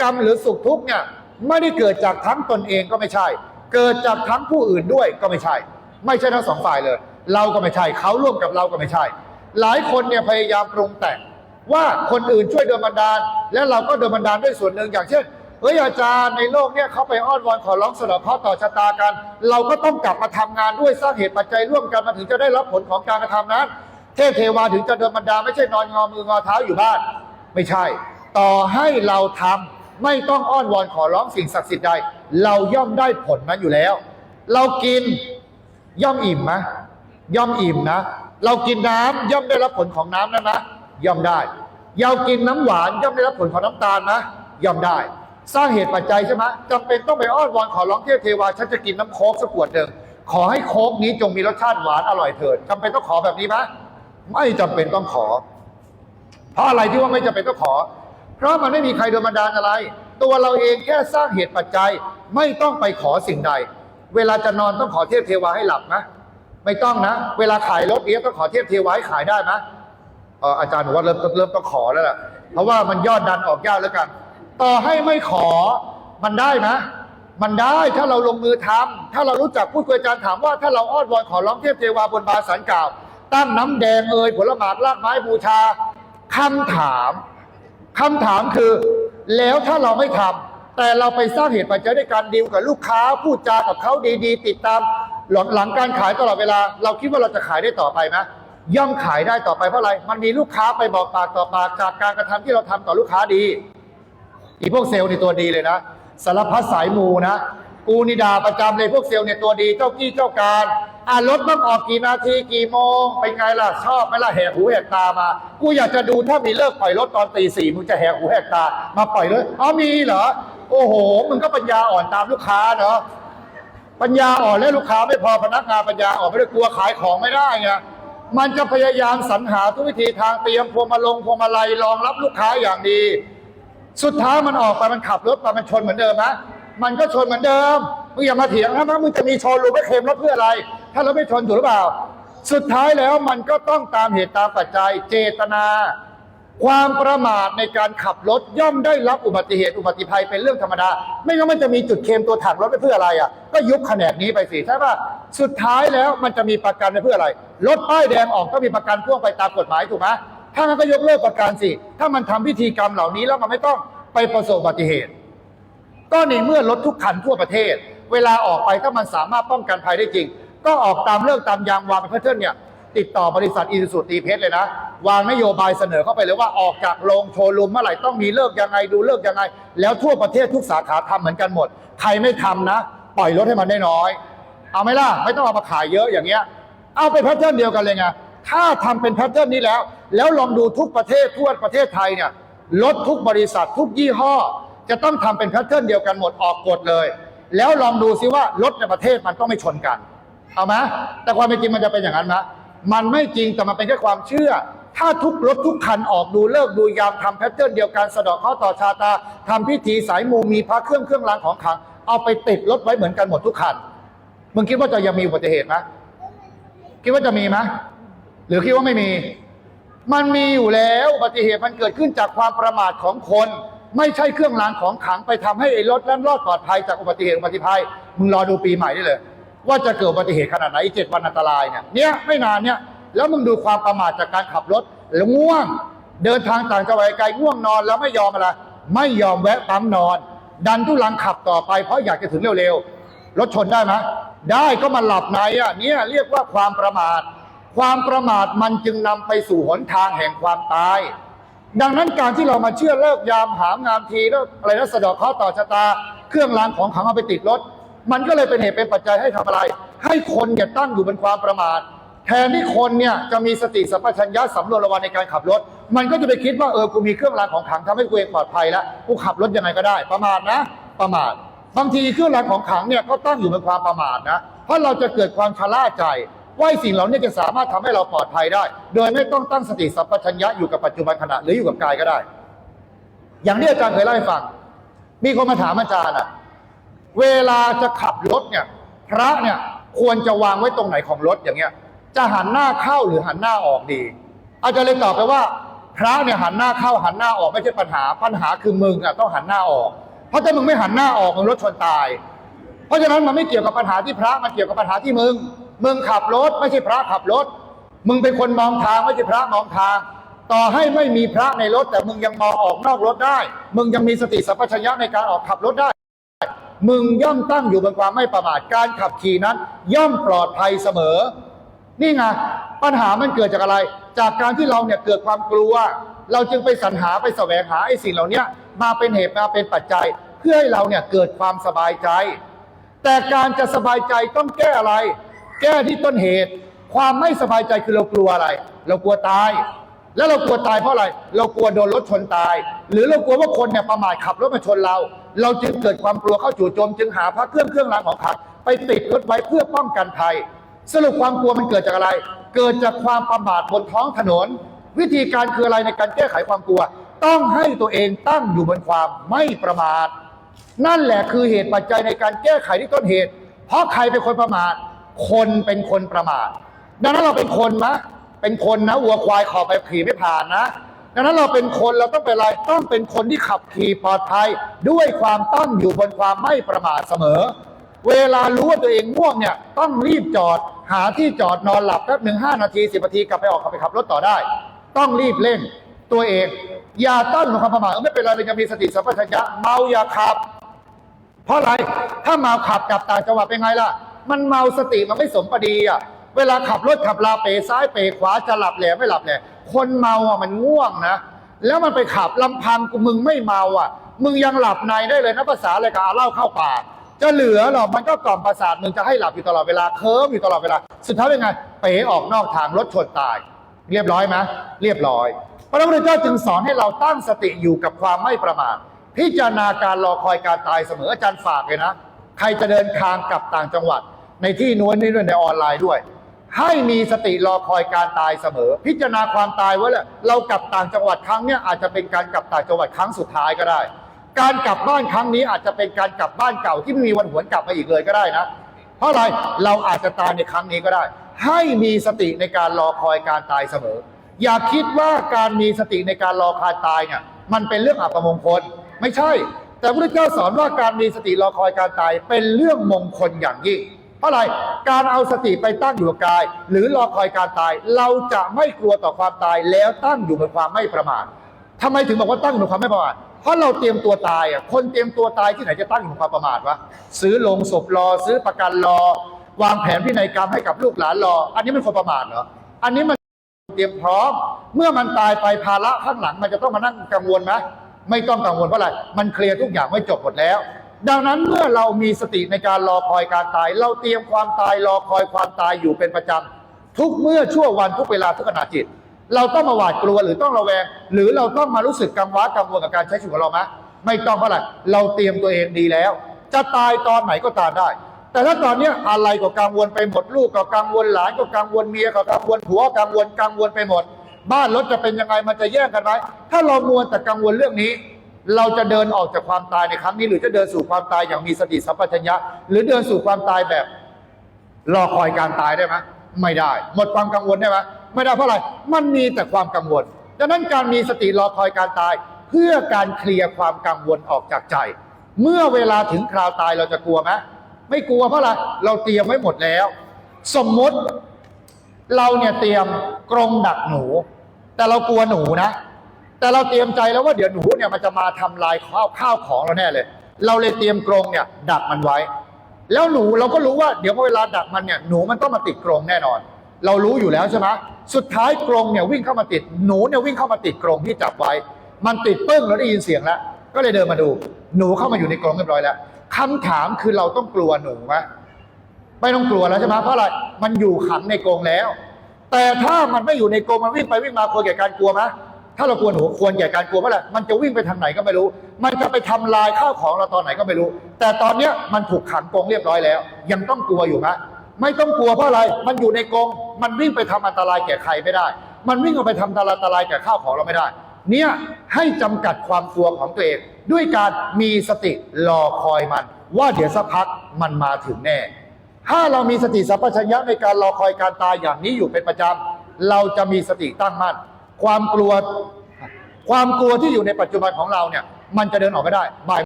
กรรมหรือสุขทุกข์เนี่ยไม่ได้เกิดจากทั้งตนเองก็ไม่ใช่ เกิดจากทั้งผู้อื่นด้วยก็ไม่ใช่ ไม่ใช่ทั้งสองฝ่ายเลย เราก็ไม่ใช่เขาร่วมกับเราก็ไม่ใช่ หลายคนเนี่ยพยายามปรุงแต่งว่าคนอื่นช่วยโดนบันดาล และเราก็โดนบันดาลด้วยส่วนหนึ่งอย่างเช่นเฮ้ยอาจารย์ในโลกเนี่ยเขาไปอ้อนวอนขอร้องสนอเคราะห์ต่อชะตากัน เราก็ต้องกลับมาทำงานด้วยสร้างเหตุปัจจัยร่วมกันมาถึงจะได้รับผลของการกระทำนั้น เทพเทวาถึงจะโดนบันดาลไม่ใช่นอนงอมืองอเท้าอยู่บ้าน ไม่ใช่ ต่อให้เราทำ ไม่ต้องอ้อนวอนขอร้องสิ่งศักดิ์สิทธิ์ใด เราย่อมได้ผลนั้นอยู่แล้ว เรากินย่อมอิ่มไหมย่อมอิ่มนะ เรากินน้ำย่อมได้รับผลของน้ำนั้นนะย่อมได้เรากินน้ำหวานย่อมได้รับผลของน้ำตาลนะย่อมได้ สร้างเหตุปัจจัยใช่ไหมจำเป็นต้องไปอ้อนวอนขอร้องเทพเทวาฉันจะกินน้ำโค้กสักขวดหนึ่งขอให้โค้กนี้จงมีรสชาติหวานอร่อยเถิดจำเป็นต้องขอแบบนี้ไหมไม่จำเป็นต้องขอ เพราะอะไรที่ว่าไม่จำเป็นต้องขอ เพราะมันไม่มีใครโดนบันดาลอะไร ตัวเราเองแค่สร้างเหตุปัจจัยไม่ต้องไปขอสิ่งใด เวลาจะนอนต้องขอเทพเทวาให้หลับนะไม่ต้องนะ เวลาขายรถเนี้ยต้องขอเทพเทวาให้ขายได้ไหมเอออาจารย์บอกว่าเริ่มเริ่มต้องขอแล้วล่ะ เพราะว่ามันยอดดันออกยากแล้วกัน ต่อให้ไม่ขอมันได้ไหมมันได้ถ้าเราลงมือทำถ้าเรารู้จักพูดคุยอาจารย์ถามว่าถ้าเราอ้อนวอนขอร้องเทพเทวาบนบาสันกล่าว ตั้งน้ำแดงเอ่ยผลหมากรากไม้บูชาคำถาม คำถามคือแล้วถ้าเราไม่ทำแต่เราไปสร้างเหตุปัจจัยด้วยการดีลกับลูกค้าพูดจากับเขาดีๆ ติดตามหลังหลังการขายตลอดเวลา เราคิดว่าเราจะขายได้ต่อไปไหมย่อมขายได้ต่อไปเพราะอะไรมันมีลูกค้าไปบอกปากต่อปากจากการกระทำที่เราทำต่อลูกค้าดีอีพวกเซลล์ในตัวดีเลยนะสารพัดสายมูนะ กูนิดาประจำเลยพวกเซลล์เนี่ยตัวดีเจ้ากี้เจ้าการอ่ารถต้องออกกี่นาทีกี่โมงเป็นไงล่ะชอบไหมล่ะแหกหูแหกตามา กูอยากจะดูถ้ามีเลิกปล่อยรถตอนตีสี่มึงจะแหกหูแหกตา มาปล่อยรถอ๋อมีเหรอโอ้โหมึงก็ปัญญาอ่อนตามลูกค้าเนาะปัญญาอ่อนและลูกค้าไม่พอพนักงานปัญญาอ่อนไม่ได้กลัวขายของไม่ได้ไงมันจะพยายามสรรหาทุกวิธีทางเตรียมพวงมาลงพวงมาลัยรองรับลูกค้าอย่างดี สุดท้ายมันออกไปมันขับรถไปมันชนเหมือนเดิมนะ มันก็ชนเหมือนเดิมมึงอย่ามาเถียงนะมึงจะมีโชว์รูมไม่เคลมรถเพื่ออะไร ถ้ารถไม่ชนถูกหรือเปล่า สุดท้ายแล้วมันก็ต้องตามเหตุตามปัจจัยเจตนา ความประมาทในการขับรถย่อมได้รับอุบัติเหตุอุบัติภัยเป็นเรื่องธรรมดา ไม่งั้นมันจะมีจุดเคลมตัวถังรถไปเพื่ออะไรอะ ก็ยุบแผนกนี้ไปสิใช่ป่ะสุดท้ายแล้วมันจะมีประกันไปเพื่ออะไรรถป้ายแดงออกต้องมีประกันพ่วงไปตามกฎหมายถูกไหมถ้างั้นก็ยกเลิกประกันสิ ถ้ามันทำพิธีกรรมเหล่านี้แล้วมันไม่ต้องไปประสบอุบัติเหตุ ก็ในเมื่อรถทุกคันทั่วประเทศ เวลาออกไปถ้ามันสามารถป้องกันภัยได้จริง ก็ออกตามเลิกตามยางวางเป็นแพทเทิร์นเนี่ยติดต่อบริษัทอินสุตีเพชรเลยนะ วางนโยบายเสนอเข้าไปเลยว่าออกจากโรงโชว์รูมเมื่อไหร่ต้องมีเลิกยังไงดูเลิกยังไง แล้วทั่วประเทศทุกสาขาทำเหมือนกันหมด ใครไม่ทำนะ ปล่อยรถให้มันได้น้อย เอาไหมล่ะไม่ต้องเอามาขายเยอะอย่างเงี้ย เอาเป็นแพทเทิร์นเดียวกันเลยไงถ้าทำเป็นแพทเทิร์นนี้แล้ว แล้วลองดูทุกประเทศทั่วประเทศไทยเนี่ยรถทุกบริษัททุกยี่ห้อ จะต้องทำเป็นแพทเทิร์นเดียวกันหมดออกกฎเลย แล้วลองดูซิว่ารถในประเทศมันต้องไม่ชนกัน เอาไหมแต่ความเป็นจริงมันจะเป็นอย่างนั้นไหมมันไม่จริงแต่มันเป็นแค่ความเชื่อ ถ้าทุกรถทุกคันออกดูเลิกดูยามทำแพทเทิร์นเดียวกันสะดาะข้อต่อชาตาทำพิธีสายมูมีพระเครื่องเครื่องรางของขลังเอาไปติดรถไว้เหมือนกันหมดทุกคันมึงคิดว่าจะยังมีอุบัติเหตุไหมคิดว่าจะมีไหมหรือคิดว่าไม่มี มันมีอยู่แล้วอุบัติเหตุมันเกิดขึ้นจากความประมาทของคน ไม่ใช่เครื่องรางของขลังไปทำให้ไอ้รถนั้นรอดปลอดภัยจากอุบัติเหตุอุบัติภัยมึงรอดูปีใหม่ได้เลย ว่าจะเกิดอุบัติเหตุขนาดไหนเจ็ดวันอันตรายเนี่ยเนี่ยไม่นานเนี่ยแล้วมึงดูความประมาทจากการขับรถแล้วง่วง เดินทางต่างจังหวัดไกลง่วงนอนแล้วไม่ยอมอะไรไม่ยอมแวะปั๊มนอน ดันทุลังขับต่อไปเพราะอยากจะถึงเร็วๆรถชนได้ไหมได้ก็มาหลับในอะเนี่ยเรียกว่าความประมาท ความประมาทมันจึงนำไปสู่หนทางแห่งความตาย ดังนั้นการที่เรามาเชื่อเลิกยามหางามทีแล้วอะไรนะสะดอกข้อต่อชะตา เครื่องรางของขลังเอาไปติดรถ มันก็เลยเป็นเหตุเป็นปัจจัยให้ทำอะไร ให้คนเนี่ยตั้งอยู่บนความประมาทแทนที่คนเนี่ยจะมีสติสัมปชัญญะสำรวจระวังในการขับรถ มันก็จะไปคิดว่าเออกูมีเครื่องรางของขลังทำให้กูเองปลอดภัยแล้วกูขับรถยังไงก็ได้ ประมาทนะ ประมาทบางทีเครื่องรางของขลังเนี่ยก็ตั้งอยู่บนความประมาทนะเพราะเราจะเกิดความชะล่าใจ ว่าไอ้สิ่งเหล่านี้จะสามารถทำให้เราปลอดภัยได้ โดยไม่ต้องตั้งสติสัมปชัญญะอยู่กับปัจจุบันขณะหรืออยู่กับกายก็ได้ อย่างที่อาจารย์เคยเล่าให้ฟัง มีคนมาถามอาจารย์อะเวลาจะขับรถเนี่ย พระเนี่ยควรจะวางไว้ตรงไหนของรถอย่างเงี้ย จะหันหน้าเข้าหรือหันหน้าออกดี อาจารย์เลยตอบไปว่า พระเนี่ยหันหน้าเข้าหันหน้าออกไม่ใช่ปัญหา ปัญหาคือมึงอะต้องหันหน้าออก เพราะถ้ามึงไม่หันหน้าออกมึงรถชนตาย เพราะฉะนั้นมันไม่เกี่ยวกับปัญหาที่พระมันเกี่ยวกับปัญหาที่มึง มึงขับรถไม่ใช่พระขับรถ มึงเป็นคนมองทางไม่ใช่พระมองทาง ต่อให้ไม่มีพระในรถ แต่มึงยังมองออกนอกรถได้ มึงยังมีสติสัมปชัญญะในการออกขับรถได้ มึงย่อมตั้งอยู่บนความไม่ประมาทการขับขี่นั้น ย่อมปลอดภัยเสมอ นี่ไงปัญหามันเกิดจากอะไร จากการที่เราเนี่ยเกิดความกลัว เราจึงไปสรรหาไปแสวงหาไอ้สิ่งเหล่านี้มาเป็นเหตุมาเป็นปัจจัย เพื่อให้เราเนี่ยเกิดความสบายใจ แต่การจะสบายใจต้องแก้อะไร แก้ที่ต้นเหตุ ความไม่สบายใจคือเรากลัวอะไร เรากลัวตาย แล้วเรากลัวตายเพราะอะไร เรากลัวโดนรถชนตาย หรือเรากลัวว่าคนเนี่ยประมาทขับรถมาชนเรา เราจึงเกิดความกลัวเข้าจู่โจม จึงหาพระเครื่องเครื่องรางของขลังไปติดรถไว้เพื่อป้องกันภัย สรุปความกลัวมันเกิดจากอะไร เกิดจากความประมาทบนท้องถนน วิธีการคืออะไรในการแก้ไขความกลัว ต้องให้ตัวเองตั้งอยู่บนความไม่ประมาท นั่นแหละคือเหตุปัจจัยในการแก้ไขที่ต้นเหตุ เพราะใครเป็นคนประมาท คนเป็นคนประมาทดังนั้นเราเป็นคนมะเป็นคนนะวัวควายขอไปขี่ไม่ผ่านนะ ดังนั้นเราเป็นคนเราต้องเป็นอะไรต้องเป็นคนที่ขับขี่ปลอดภัย ด้วยความตั้งอยู่บนความไม่ประมาทเสมอ เวลารู้ว่าตัวเองง่วงเนี่ยต้องรีบจอดหาที่จอดนอนหลับแป๊บหนึ่งห้านาทีสิบนาทีกลับไปออกขับไปขับรถต่อได้ ต้องรีบเร่งตัวเอง อย่าตั้งอยู่ในความประมาทไม่เป็นไรเราจะมีสติสัมปชัญญะเมาอย่าขับ เพราะอะไรถ้าเมาขับกลับต่างจังหวัดเป็นไงล่ะ มันเมาสติมันไม่สมปดีอะ เวลาขับรถขับลาเปซ้ายเปขวาจะหลับแหล่ไม่หลับแหล่คนเมาอะมันง่วงนะ แล้วมันไปขับลำพังกูมึงไม่เมาอะ มึงยังหลับในได้เลยนะภาษาอะไรกับเอาเหล้าเข้าปากจะเหลือหรอมันก็กล่อมประสาทมึงจะให้หลับอยู่ตลอดเวลาเคิร์มอยู่ตลอดเวลา สุดท้ายเป็นไง เป๋ออกนอกทางรถชนตาย เรียบร้อยไหมเรียบร้อย พระพุทธเจ้าจึงสอนให้เราตั้งสติอยู่กับความไม่ประมาทพิจารณาการรอคอยการตายเสมออาจารย์ฝากเลยนะ ใครจะเดินทางกลับต่างจังหวัด ในที่นู้นนี่ด้วยในออนไลน์ด้วย ให้มีสติรอคอยการตายเสมอ พิจารณาความตายไว้แหละเรากลับต่างจังหวัดครั้งเนี้ยอาจจะเป็นการกลับต่างจังหวัดครั้งสุดท้ายก็ได้ การกลับบ้านครั้งนี้อาจจะเป็นการกลับบ้านเก่าที่ไม่มีวันหวนกลับมาอีกเลยก็ได้นะ เพราะอะไรเราอาจจะตายในครั้งนี้ก็ได้ ให้มีสติในการรอคอยการตายเสมอ อย่าคิดว่าการมีสติในการรอคอยตายเนี่ยมันเป็นเรื่องอัปมงคลไม่ใช่ แต่พระพุทธเจ้าสอนว่าการมีสติรอคอยการตายเป็นเรื่องมงคลอย่างยิ่ง เพราะอะไร การเอาสติไปตั้งอยู่กับกาย หรือรอคอยการตาย เราจะไม่กลัวต่อความตายแล้วตั้งอยู่บนความไม่ประมาททำไมถึงบอกว่าตั้งอยู่บนความไม่ประมาทเพราะเราเตรียมตัวตายอะคนเตรียมตัวตายที่ไหนจะตั้งอยู่บนความประมาทวะซื้อลงศพรอซื้อประกันรอ วางแผนพินัยกรรมให้กับลูกหลานรอ อันนี้มันคนประมาทเหรออันนี้มันเตรียมพร้อม เมื่อมันตายไปภาระข้างหลังมันจะต้องมานั่งกังวลไหม ไม่ต้องกังวลเพราะอะไรมันเคลียร์ทุกอย่างไว้จบหมดแล้ว ดังนั้นเมื่อเรามีสติในการรอคอยการตาย เราเตรียมความตายรอคอยความตายอยู่เป็นประจำทุกเมื่อชั่ววันทุกเวลาทุกขณะจิต เราต้องมาหวาดกลัวหรือต้องระแวง หรือเราต้องมารู้สึกกังวลกังวลกับการใช้ชีวิตของเราไหมไม่ต้องเพราะอะไรเราเตรียมตัวเองดีแล้ว จะตายตอนไหนก็ตามได้แต่ถ้าตอนนี้อะไรก็กังวลไปหมดลูกก็กังวลหลานก็กังวลเมียก็กังวลผัวกังวลกังวลไปหมด บ้านรถจะเป็นยังไงมันจะแย่งกันไหมถ้าเรามัวแต่กังวลเรื่องนี้ เราจะเดินออกจากความตายในครั้งนี้ หรือจะเดินสู่ความตายอย่างมีสติสัมปชัญญะ หรือเดินสู่ความตายแบบรอคอยการตายได้ไหมไม่ได้ หมดความกังวลได้ไหมไม่ได้เพราะอะไรมันมีแต่ความกังวลดังนั้นการมีสติรอคอยการตาย เพื่อการเคลียร์ความกังวลออกจากใจ เมื่อเวลาถึงคราวตายเราจะกลัวไหมไม่กลัวเพราะอะไรเราเตรียมไว้หมดแล้ว สมมติ เราเนี่ยเตรียมกรงดักหนู แต่เรากลัวหนูนะ แต่เราเตรียมใจแล้วว่าเดี๋ยวหนูเนี่ยมันจะมาทำลายข้าวข้าวของเราแน่เลย เราเลยเตรียมกรงเนี่ย ดักมันไว้ แล้วหนูเราก็รู้ว่าเดี๋ยวพอเวลาดักมันเนี่ยหนูมันต้องมาติดกรงแน่นอน เรารู้อยู่แล้วใช่ไหมสุดท้ายกรงเนี่ยวิ่งเข้ามาติดหนูเนี่ยวิ่งเข้ามาติดกรงที่จับไว้ มันติดปึ้งเราได้ยินเสียงแล้วก็เลยเดินมาดู หนูเข้ามาอยู่ในกรงเรียบร้อยแล้วคำถามคือเราต้องกลัวหนูไหม ไม่ต้องกลัวแล้วใช่ไหมเพราะอะไรมันอยู่ขังในกรงแล้ว แต่ถ้ามันไม่อยู่ในกรงมันวิ่งไปวิ่งมาควรแก่การกลัวไหมถ้าเรากลัวหนูควรแก่การกลัวเพราะอะไรมันจะวิ่งไปทางไหนก็ไม่รู้ มันจะไปทำลายข้าวของเราตอนไหนก็ไม่รู้ แต่ตอนเนี้ยมันถูกขังกรงเรียบร้อยแล้ว ยังต้องกลัวอยู่ไหมไม่ต้องกลัวเพราะอะไรมันอยู่ในกรงมันวิ่งไปทำอันตรายแก่ใครไม่ได้ มันวิ่งออกไปทำอันตรายแก่ข้าวของเราไม่ได้ เนี่ยให้จำกัดความกลัวของตัวเอง ด้วยการมีสติรอคอยมัน ว่าเดี๋ยวสักพักมันมาถึงแน่ ถ้าเรามีสติสัมปชัญญะในการรอคอยการตายอย่างนี้อยู่เป็นประจำเราจะมีสติตั้งมั่นความกลัว ความกลัวที่อยู่ในปัจจุบันของเราเนี่ย มันจะเดินออกไม่ได้บ่าย